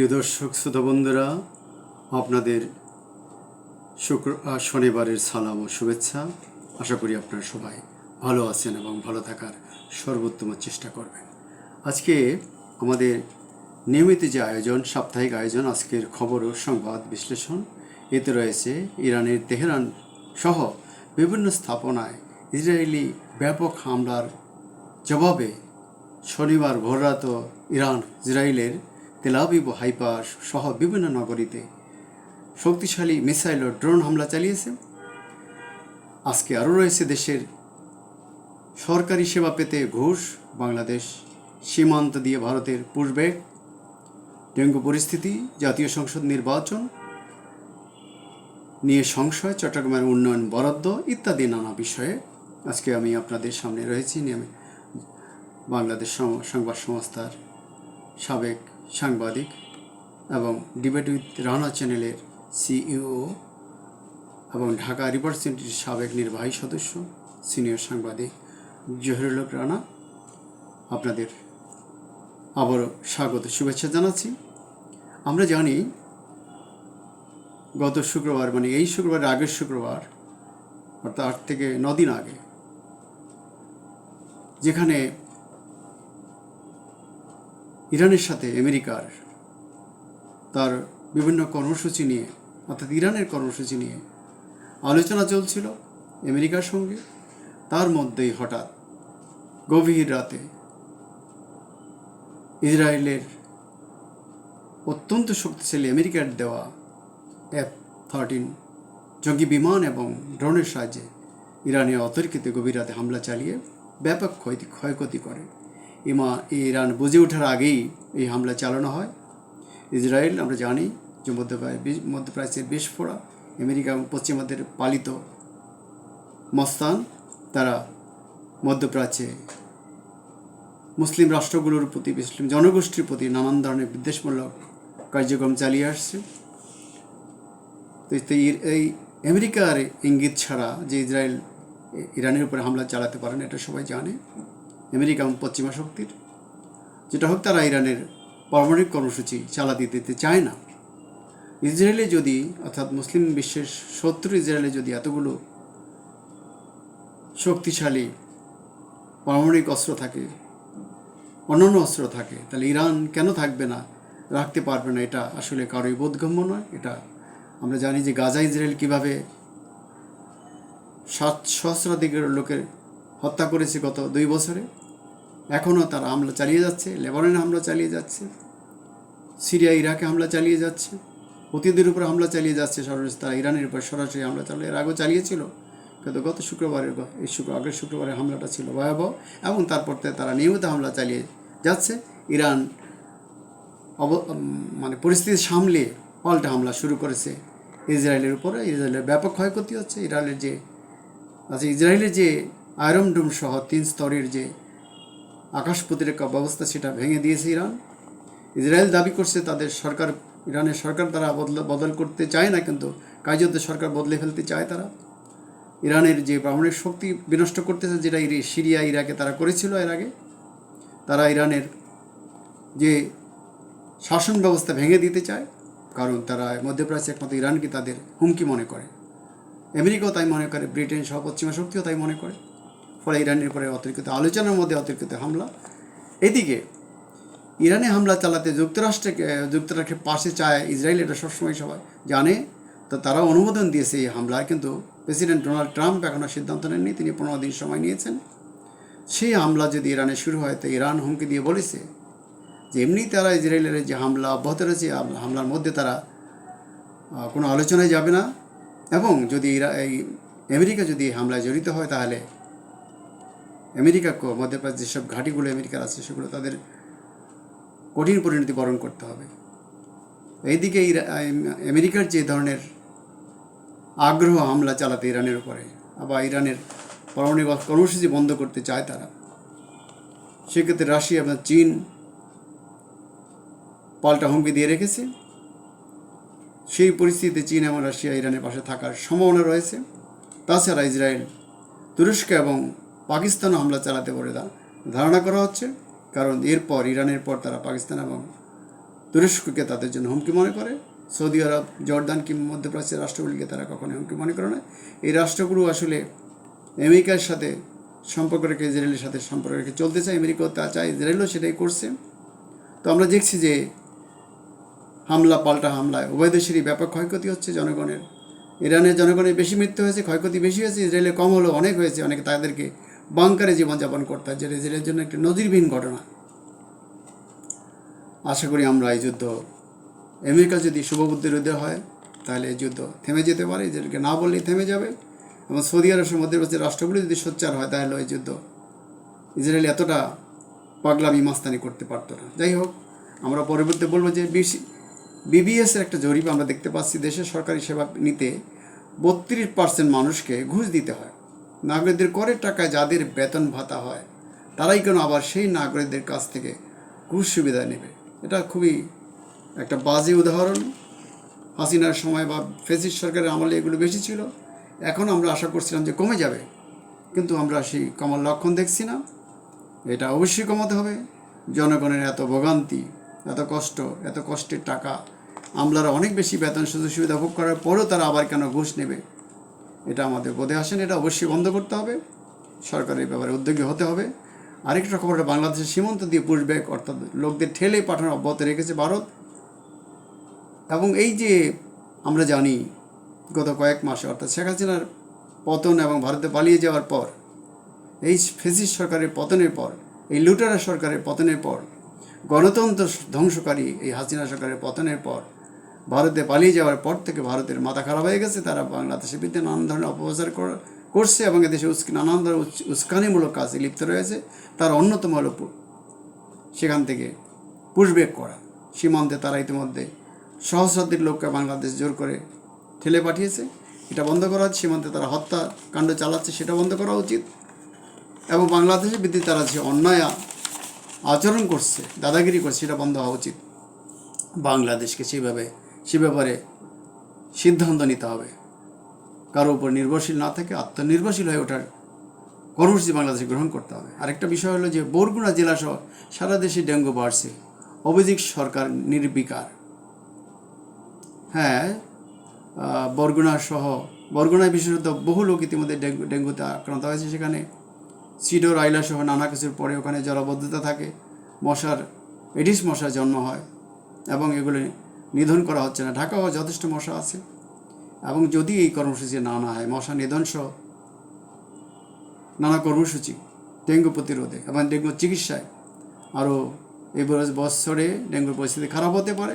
প্রিয় দর্শক, শ্রোতা বন্ধুরা, আপনাদের শুক্র শনিবারের সালাম ও শুভেচ্ছা। আশা করি আপনারা সবাই ভালো আছেন এবং ভালো থাকার সর্বোত্তম চেষ্টা করবেন। আজকে আমাদের নিয়মিত যে আয়োজন, সাপ্তাহিক আয়োজন, আজকের খবর ও সংবাদ বিশ্লেষণ, এতে রয়েছে ইরানের তেহরান সহ বিভিন্ন স্থাপনায় ইসরায়েলি ব্যাপক হামলার জবাবে শনিবার ভোররাত ইরান ইসরায়েলের তেলাবিব ও হাইপা সহ বিভিন্ন নগরীতে শক্তিশালী মিসাইল ও ড্রোন হামলা চালিয়েছে। আজকে আরও রয়েছে দেশের সরকারি সেবা পেতে ঘুষ, বাংলাদেশ সীমান্ত দিয়ে ভারতের পূর্বে ডেঙ্গু পরিস্থিতি, জাতীয় সংসদ নির্বাচন নিয়ে সংশয়, চট্টগ্রামের উন্নয়ন বরাদ্দ ইত্যাদি নানা বিষয়ে আজকে আমি আপনাদের সামনে রয়েছি। নিয়মে বাংলাদেশ সংবাদ সংস্থার সাবেক সাংবাদিক এবং ডিবেট উইথ রানা চ্যানেলের সিইও এবং ঢাকা রিপ্রেজেন্টেটিভ সাবেক নির্বাহী সদস্য, সিনিয়র সাংবাদিক জহিরুল রানা। আপনাদের আবারও স্বাগত, শুভেচ্ছা জানাচ্ছি। আমরা জানি গত শুক্রবার মানে এই শুক্রবার, আগের শুক্রবার, অর্থাৎ আট থেকে নদিন আগে, যেখানে ইরানের সাথে আমেরিকার তার বিভিন্ন কর্মসূচি নিয়ে, অর্থাৎ ইরানের কর্মসূচি নিয়ে আলোচনা চলছিল আমেরিকার সঙ্গে। তার মধ্যেই হঠাৎ গভীর রাতে ইসরায়েলের অত্যন্ত শক্তিশালী আমেরিকার দেওয়া এফ থার্টিন জঙ্গি বিমান এবং ড্রোনের সাহায্যে ইরানে অতর্কিত গভীর রাতে হামলা চালিয়ে ব্যাপক ক্ষয় ক্ষয়ক্ষতি করে। ইমা ইরান বুঝে ওঠার আগেই এই হামলা চালানো হয়। ইসরায়েল, আমরা জানি যে মধ্যপ্রাচ্যের বিস্ফোরা আমেরিকা এবং পশ্চিমাদের পালিত মস্তান, তারা মধ্যপ্রাচ্যে মুসলিম রাষ্ট্রগুলোর প্রতি, মুসলিম জনগোষ্ঠীর প্রতি নানান ধরনের বিদ্বেষমূলক কার্যক্রম চালিয়ে আসছে। তো এই আমেরিকার ইঙ্গিত ছাড়া যে ইসরায়েল, ইরানের উপরে হামলা চালাতে পারেন, এটা সবাই জানে। আমেরিকা এবং পশ্চিমা শক্তির। যেটা হোক তারা ইরানের পারমাণবিক কর্মসূচি চালাতে দিতে চায় না। ইসরায়েলে যদি, অর্থাৎ মুসলিম বিশ্বের শত্রু ইসরায়েলে যদি এতগুলো শক্তিশালী পারমাণবিক অস্ত্র থাকে, অন্যান্য অস্ত্র থাকে, তাহলে ইরান কেন থাকবে না, রাখতে পারবে না? এটা আসলে কারোই বোধগম্য নয়। এটা আমরা জানি যে গাজা ইসরায়েল কীভাবে সাত সহস্রাধিকের লোকের হত্যা করেছে গত দুই বছরে। এখনও তারা হামলা চালিয়ে যাচ্ছে লেবাননে হামলা চালিয়ে যাচ্ছে, সিরিয়া, ইরাকে হামলা চালিয়ে যাচ্ছে, অতীতের উপর হামলা চালিয়ে যাচ্ছে সরাসরি, তারা ইরানের উপর সরাসরি হামলা চালিয়ে, এর আগেও চালিয়েছিল। কিন্তু গত শুক্রবারের এই শুক্র আগের শুক্রবারের হামলাটা ছিল ভয়াবহ এবং তারপর থেকে তারা নিয়মিত হামলা চালিয়ে যাচ্ছে। ইরান অব মানে পরিস্থিতি সামলে পাল্টা হামলা শুরু করেছে। ইসরায়েলের উপরে, ইসরায়েলের ব্যাপক ক্ষয়ক্ষতি হচ্ছে। ইসরায়েলের যে আচ্ছা ইসরায়েলের যে আয়রন ডোম সহ তিন স্তরের যে আকাশ প্রতিরক্ষা ব্যবস্থা সেটা ভেঙে দিয়েছে ইরান। ইসরায়েল দাবি করছে তাদের সরকার, ইরানের সরকার তারা বদল বদল করতে চায় না, কিন্তু কার্যত সরকার বদলে ফেলতে চায় তারা। ইরানের যে ব্রাহ্মণের শক্তি বিনষ্ট করতেছে, যেটা সিরিয়া, ইরাকে তারা করেছিল এর আগে, তারা ইরানের যে শাসন ব্যবস্থা ভেঙে দিতে চায়, কারণ তারা মধ্যপ্রাচ্যে একমাত্র ইরানকে তাদের হুমকি মনে করে। আমেরিকাও তাই মনে করে, ব্রিটেন সহ পশ্চিমা শক্তিও তাই মনে করে। ফলে ইরানের পরে অতিরিক্ত, আলোচনার মধ্যে অতিরিক্ত হামলা। এদিকে ইরানে হামলা চালাতে যুক্তরাষ্ট্রকে যুক্তরাষ্ট্রের পাশে চায় ইসরায়েল, এটা সবসময় সবাই জানে। তো তারা অনুমোদন দিয়েছে এই হামলার কিন্তু প্রেসিডেন্ট ডোনাল্ড ট্রাম্প এখনও সিদ্ধান্ত নেননি, তিনি পনেরো দিন সময় নিয়েছেন। সেই হামলা যদি ইরানে শুরু হয়, তো ইরান হুমকি দিয়ে বলেছে যে এমনি তারা ইসরায়েলের যে হামলা অব্যাহত রয়েছে হামলার মধ্যে তারা কোনো আলোচনায় যাবে না। এবং যদি এই আমেরিকা যদি হামলায় জড়িত হয়, তাহলে আমেরিকাকে মধ্যপ্রাচ্য যেসব ঘাঁটিগুলো আমেরিকার আছে, সেগুলো তাদের কঠিন পরিণতি বরণ করতে হবে। এইদিকে আমেরিকার যে ধরনের আগ্রহ হামলা চালাতে ইরানের উপরে, আবার ইরানের পারমাণবিক কর্মসূচি বন্ধ করতে চায় তারা, সেক্ষেত্রে রাশিয়া এবং চীন পাল্টা হুমকি দিয়ে রেখেছে। সেই পরিস্থিতিতে চীন এবং রাশিয়া ইরানের পাশে থাকার সম্ভাবনা রয়েছে। তাছাড়া ইসরায়েল, তুরস্ক এবং পাকিস্তানও হামলা চালাতে পারে ধারণা করা হচ্ছে, কারণ এরপর ইরানের পর তারা পাকিস্তান এবং তুরস্ককে তাদের জন্য হুমকি মনে করে। সৌদি আরব, জর্দান কিংবা মধ্যপ্রাচ্যের রাষ্ট্রগুলিকে তারা কখনোই হুমকি মনে করে না। এই রাষ্ট্রগুলো আসলে আমেরিকার সাথে সম্পর্ক রেখে, ইসরায়েলের সাথে সম্পর্ক রেখে চলতে চায় আমেরিকাও তা চায়, ইসরায়েলও সেটাই করছে। তো আমরা দেখছি যে হামলা, পাল্টা হামলায় উভয় দেশেরই ব্যাপক ক্ষয়ক্ষতি হচ্ছে জনগণের। ইরানের জনগণের বেশি মৃত্যু হয়েছে, ক্ষয়ক্ষতি বেশি হয়েছে ইসরায়েলের কম হলেও অনেক হয়েছে, অনেকে তাদেরকে বাংকারে জীবনযাপন করতে হয়, যেটা ইসরায়েলের জন্য একটি নজিরবিহীন ঘটনা। আশা করি আমরা এই যুদ্ধ, আমেরিকা যদি শুভবুদ্ধির উদয় হয়, তাহলে এই যুদ্ধ থেমে যেতে পারে ইসরায়েলকে না বললেই থেমে যাবে। এবং সৌদি আরবের মধ্যপ্রাচ্যের রাষ্ট্রগুলি যদি সোচ্চার হয়, তাহলে এই যুদ্ধ ইসরায়েল এতটা পাগলামি মাস্তানি করতে পারতো না। যাই হোক, আমরা পরবর্তী বলব যে বিসি বিবিএস এর একটা জরিপ আমরা দেখতে পাচ্ছি, দেশের সরকারি সেবা নিতে বত্রিশ পার্সেন্ট মানুষকে ঘুষ দিতে হয়। নাগরিকদের করের টাকায় যাদের বেতন ভাতা হয়, তারাই কেন আবার সেই নাগরিকদের কাছ থেকে ঘুষ সুবিধা নেবে? এটা খুবই একটা বাজে উদাহরণ। হাসিনার সময় বা ফেসিস সরকারের আমলে এগুলো বেশি ছিল। এখন আমরা আশা করছিলাম যে কমে যাবে। কিন্তু আমরা সেই কমার লক্ষণ দেখছি না। এটা অবশ্যই কমাতে হবে। জনগণের এত ভোগান্তি, এত কষ্ট, এত কষ্টের টাকা, আমলারা অনেক বেশি বেতন সুযোগ সুবিধা ভোগ করার পরেও তারা আবার কেন ঘুষ নেবে? এটা আমাদের বোধে আসেন এটা অবশ্যই বন্ধ করতে হবে। সরকারের ব্যাপারে উদ্যোগী হতে হবে। আরেকটা খবর বাংলাদেশের সীমান্ত দিয়ে পুশব্যাক অর্থাৎ লোকদের ঠেলে পাঠানো অব্যাহত রেখেছে ভারত। এবং এই যে আমরা জানি, গত কয়েক মাসে, অর্থাৎ শেখ হাসিনার পতন এবং ভারতে পালিয়ে যাওয়ার পর, এই ফেসিস সরকারের পতনের পর, এই লুটারা সরকারের পতনের পর, গণতন্ত্র ধ্বংসকারী এই হাসিনা সরকারের পতনের পর ভারতে পালিয়ে যাওয়ার পর থেকে ভারতের মাথা খারাপ হয়ে গেছে। তারা বাংলাদেশের বিরুদ্ধে নানান ধরনের অপপ্রচার কর- করছে এবং এদেশে নানান ধরনের উস- উস্কানিমূলক কাজে লিপ্ত রয়েছে। তার অন্যতম হলো সেখান থেকে পুশব্যাক করা। সীমান্তে তারা ইতিমধ্যে সহস্রাধিক লোককে বাংলাদেশ জোর করে ঠেলে পাঠিয়েছে। এটা বন্ধ করা সীমান্তে তারা হত্যা কাণ্ড চালাচ্ছে, সেটা বন্ধ করা উচিত। এবং বাংলাদেশের বিরুদ্ধে তারা যে অন্যায় আচরণ করছে, দাদাগিরি করছে, সেটা বন্ধ হওয়া উচিত। বাংলাদেশকে সেভাবে সে ব্যাপারে সিদ্ধান্ত নিতে হবে। কারও উপর নির্ভরশীল না থেকে আত্মনির্ভরশীল হয়ে ওঠার কর্মসূচি বাংলাদেশে গ্রহণ করতে হবে। আরেকটা বিষয় হলো যে বরগুনা জেলা সহ সারা দেশে ডেঙ্গু বাড়ছে। অভিযোগ সরকার নির্বিকার। হ্যাঁ বরগুনা সহ বরগুনায় বিশেষত বহু লোক ইতিমধ্যে ডেঙ্গু, ডেঙ্গুতে আক্রান্ত হয়েছে। সেখানে সিডোর, আইলা সহ নানা কিছুর পরে ওখানে জলাবদ্ধতা থাকে। মশার, এডিস মশার জন্ম হয় এবং এগুলি নিধন করা হচ্ছে না। ঢাকাও যথেষ্ট মশা আছে। এবং যদি এই কর্মসূচি না না হয়, মশা নিধন সহ নানা কর্মসূচি ডেঙ্গু প্রতিরোধে এবং ডেঙ্গু চিকিৎসায় আরও এই বছরে ডেঙ্গুর পরিস্থিতি খারাপ হতে পারে।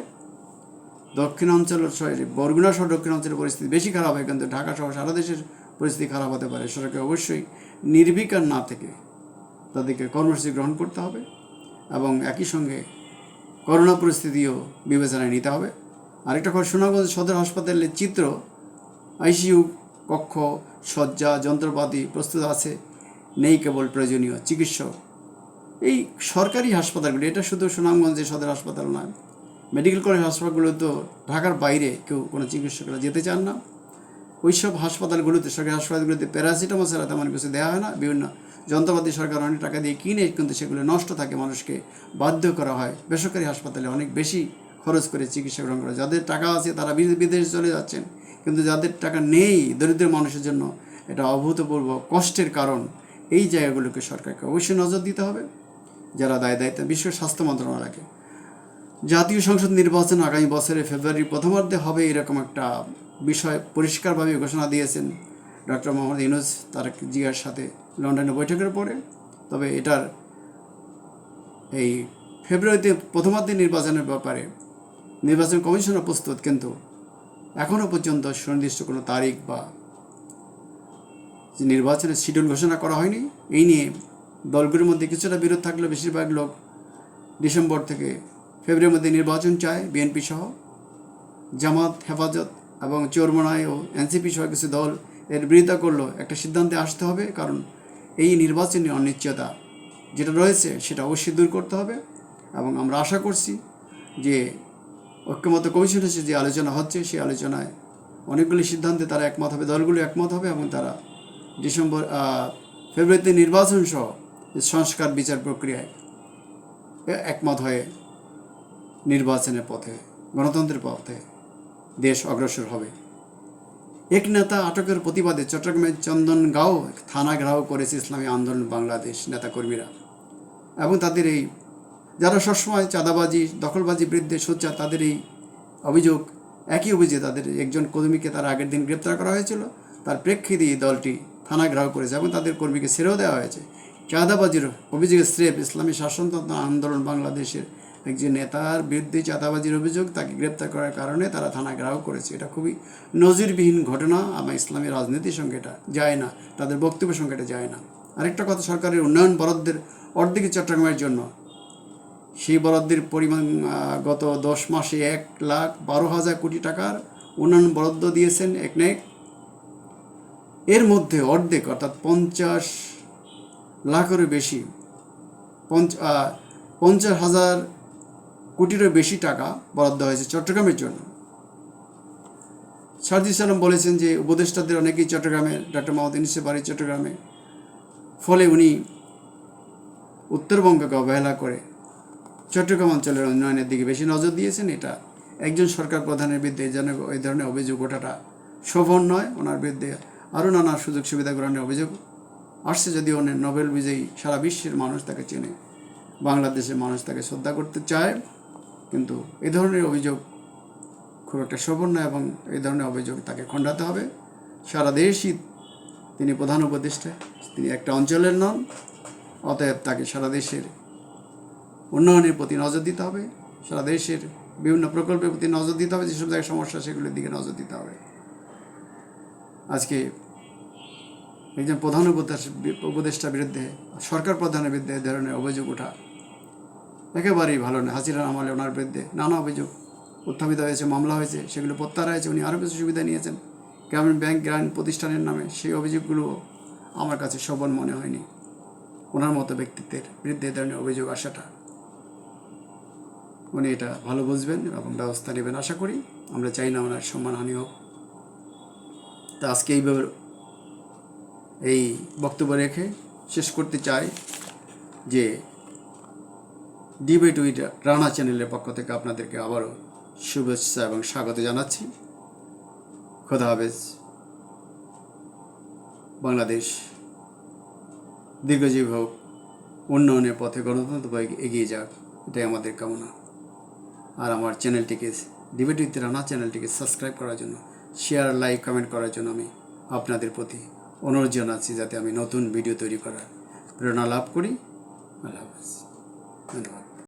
দক্ষিণাঞ্চলের সরি, বরগুনা সহ দক্ষিণাঞ্চলের পরিস্থিতি বেশি খারাপ হয়, কিন্তু ঢাকা সহ সারা দেশের পরিস্থিতি খারাপ হতে পারে। সরকারকে অবশ্যই নির্বিকার না থেকে তাদেরকে কর্মসূচি গ্রহণ করতে হবে এবং একই সঙ্গে করোনা পরিস্থিতিও বিবেচনায় নিতে হবে। আরেকটা খবর সুনামগঞ্জ সদর হাসপাতালের চিত্র, আইসিইউ কক্ষ, শয্যা, যন্ত্রপাতি প্রস্তুত আছে, নেই কেবল প্রয়োজনীয় চিকিৎসক। এই সরকারি হাসপাতালগুলি, এটা শুধু সুনামগঞ্জের সদর হাসপাতাল নয়, মেডিকেল কলেজ হাসপাতালগুলো তো ঢাকার বাইরে কেউ কোনো চিকিৎসকরা যেতে চান না। ওই সব হাসপাতালগুলোতে, সরকারি হাসপাতালগুলোতে প্যারাসিটামল ছাড়া তেমন কিছু দেওয়া হয় না। বিভিন্ন যন্ত্রপাতি সরকার অনেক টাকা দিয়ে কিনে কিন্তু সেগুলো নষ্ট থাকে মানুষকে, বাধ্য করা হয়। বেসরকারি হাসপাতালে অনেক বেশি খরচ করে চিকিৎসা গ্রহণ করে যাদের টাকা আছে তারা বিদে- বিদেশে চলে যাচ্ছেন। কিন্তু যাদের টাকা নেই দরিদ্র মানুষের জন্য এটা অভূতপূর্ব কষ্টের কারণ। এই জায়গাগুলোকে সরকারকে অবশ্যই নজর দিতে হবে। যারা দায় দায়িত্ব, বিশ্ব স্বাস্থ্য মন্ত্রণালয়কে জাতীয় সংসদ নির্বাচন আগামী বছরের ফেব্রুয়ারির প্রথমার্ধে হবে এরকম একটা বিষয় পরিষ্কারভাবে ঘোষণা দিয়েছেন ডক্টর মোহাম্মদ ইউনুস তার জিয়ার সাথে। লন্ডনে বৈঠকের পরে। তবে এটার এই ফেব্রুয়ারিতে প্রথমার্ধে নির্বাচনের ব্যাপারে নির্বাচন কমিশনের প্রস্তুত, কিন্তু এখনও পর্যন্ত সুনির্দিষ্ট কোনো তারিখ বা নির্বাচনের শিডিউল ঘোষণা করা হয়নি। এই নিয়ে দলগুলির মধ্যে কিছুটা বিরোধ থাকলেও বেশিরভাগ লোক ডিসেম্বর থেকে ফেব্রুয়ারির মধ্যে নির্বাচন চায়, বিএনপি সহ। জামাত, হেফাজত এবং চোরমনায় ও এনসিপি সহ কিছু দল এর বিরোধিতা করলেও একটা সিদ্ধান্তে আসতে হবে, কারণ এই নির্বাচনী অনিশ্চয়তা যেটা রয়েছে সেটা অবশ্যই দূর করতে হবে এবং আমরা আশা করছি যে ঐক্যমত কমিশনের যে আলোচনা হচ্ছে, সেই আলোচনায় অনেকগুলি সিদ্ধান্তে তারা একমত হবে, দলগুলি একমত হবে এবং তারা ডিসেম্বর ফেব্রুয়ারিতে নির্বাচন সহ সংস্কার বিচার প্রক্রিয়ায় একমত হয়ে নির্বাচনের পথে, গণতন্ত্রের পথে দেশ অগ্রসর হবে। এক নেতা আটকের প্রতিবাদে চট্টগ্রামের চন্দনগাঁও থানা ঘেরাও করেছে ইসলামী আন্দোলন বাংলাদেশ নেতাকর্মীরা। এবং তাদের এই যারা সবসময় চাঁদাবাজি, দখলবাজি বিরুদ্ধে সোচ্চার, তাদের এই অভিযোগ, একই অভিযোগে তাদের একজন কর্মীকে তার আগের দিন গ্রেপ্তার করা হয়েছিল। তার প্রেক্ষিতে এই দলটি থানা ঘেরাও করেছে এবং তাদের কর্মীকে ছেড়েও দেওয়া হয়েছে। চাঁদাবাজির অভিযোগে স্রেফ ইসলামী শাসনতন্ত্র আন্দোলন বাংলাদেশের একজন নেতার বিরুদ্ধে চাঁদাবাজির অভিযোগ তাকে গ্রেপ্তার করার কারণে তারা থানা ঘেরাও করেছে। এটা খুবই নজিরবিহীন ঘটনা, আমার ইসলামী রাজনীতির সঙ্গে এটা যায় না, তাদের বক্তব্যের সঙ্গে এটা যায় না। আরেকটা কথা, সরকারের উন্নয়ন বরাদ্দের অর্ধেক চট্টগ্রামের জন্য। সেই বরাদ্দের পরিমাণ গত দশ মাসে এক লাখ বারো হাজার কোটি টাকার উন্নয়ন বরাদ্দ দিয়েছেন একনেক এর মধ্যে অর্ধেক, অর্থাৎ পঞ্চাশ লাখেরও বেশি, পঞ্চ পঞ্চাশ হাজার কোটিরও বেশি টাকা বরাদ্দ হয়েছে চট্টগ্রামের জন্য। সারজি সালাম বলেছেন যে উপদেষ্টাদের অনেকেই চট্টগ্রামে ডক্টর মোহাম্মদ ইনিসের বাড়ি চট্টগ্রামে। ফলে উনি উত্তরবঙ্গকে অবহেলা করে চট্টগ্রাম অঞ্চলের উন্নয়নের দিকে বেশি নজর দিয়েছেন। এটা একজন সরকার প্রধানের বিরুদ্ধে যেন এই ধরনের অভিযোগ ওঠাটা শোভন নয়, ওনার বিরুদ্ধে আরও নানা সুযোগ সুবিধা গ্রহণের অভিযোগ আসছে। যদি অনেক নোবেল বিজয়ী সারা বিশ্বের মানুষ তাকে চেনে, বাংলাদেশের মানুষ তাকে শ্রদ্ধা করতে চায়। কিন্তু এই ধরনের অভিযোগ খুব একটা শোভন নয় এবং এই ধরনের অভিযোগ তাকে খণ্ডাতে হবে। সারা দেশই তিনি প্রধান উপদেষ্টা, তিনি একটা অঞ্চলের নন, অতএব তাকে সারা দেশের উন্নয়নের প্রতি নজর দিতে হবে। সারা দেশের বিভিন্ন প্রকল্পের প্রতি নজর দিতে হবে, যেসব জায়গায় সমস্যা সেগুলোর দিকে নজর দিতে হবে। আজকে একজন প্রধান উপদেষ্টার বিরুদ্ধে, সরকার প্রধানের বিরুদ্ধে এ ধরনের অভিযোগ ওঠা একেবারেই ভালো না হাসিরান আমলে ওনার বিরুদ্ধে নানা অভিযোগ উত্থাপিত হয়েছে, মামলা হয়েছে, সেগুলো প্রত্যাহার হয়েছে। উনি আরও বেশি সুবিধা নিয়েছেন। গ্রামীণ ব্যাংক গ্রামীণ প্রতিষ্ঠানের নামে সেই অভিযোগগুলো আমার কাছে শোভন মনে হয়নি। ওনার মতো ব্যক্তিত্বের বিরুদ্ধে ধরনের অভিযোগ আসাটা উনি এটা ভালো বুঝবেন এবং ব্যবস্থা নেবেন আশা করি। আমরা চাই না ওনার সম্মানহানি হোক। তা আজকে এইভাবে এই বক্তব্য রেখে শেষ করতে চাই যে ডিবেট উইথ রানা চ্যানেলের পক্ষ থেকে আপনাদেরকে আবারও শুভেচ্ছা এবং স্বাগত জানাচ্ছি। খোদা হাফেজ। বাংলাদেশ দীর্ঘজীব হোক, উন্নয়নের পথে গণতন্ত্র এগিয়ে যাক, এটাই আমাদের কামনা। আর আমার চ্যানেলটিকে ডিবেট উইথ রানা চ্যানেলটিকে সাবস্ক্রাইব করার জন্য, শেয়ার, লাইক, কমেন্ট করার জন্য আমি আপনাদের প্রতি অনুরোধ জানাচ্ছি যাতে আমি নতুন ভিডিও তৈরি করার প্রেরণা লাভ করি। আল্লাহ হাফেজ। ধন্যবাদ।